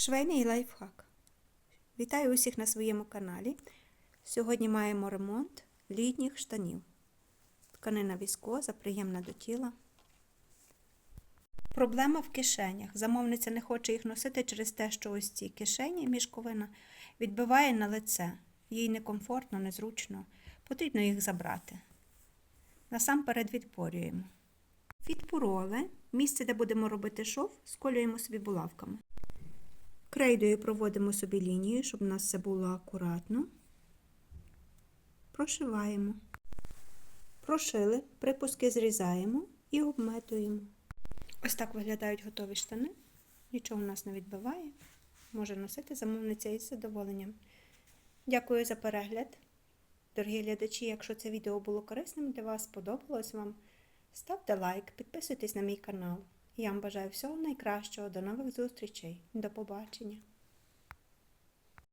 Швейний лайфхак. Вітаю усіх на своєму каналі. Сьогодні маємо ремонт літніх штанів. Тканина віскоза, приємна до тіла. Проблема в кишенях. Замовниця не хоче їх носити через те, що ось ці кишені, мішковина, відбиває на лице. Їй некомфортно, незручно. Потрібно їх забрати. Насамперед відпорюємо. Відпороли. Місце, де будемо робити шов, сколюємо собі булавками. Крейдою проводимо собі лінію, щоб у нас все було акуратно. Прошиваємо. Прошили, припуски зрізаємо і обметуємо. Ось так виглядають готові штани. Нічого у нас не відбиває. Може носити замовниця із задоволенням. Дякую за перегляд. Дорогі глядачі, якщо це відео було корисним для вас, сподобалось вам, ставте лайк, підписуйтесь на мій канал. Я вам бажаю всього найкращого. До нових зустрічей. До побачення!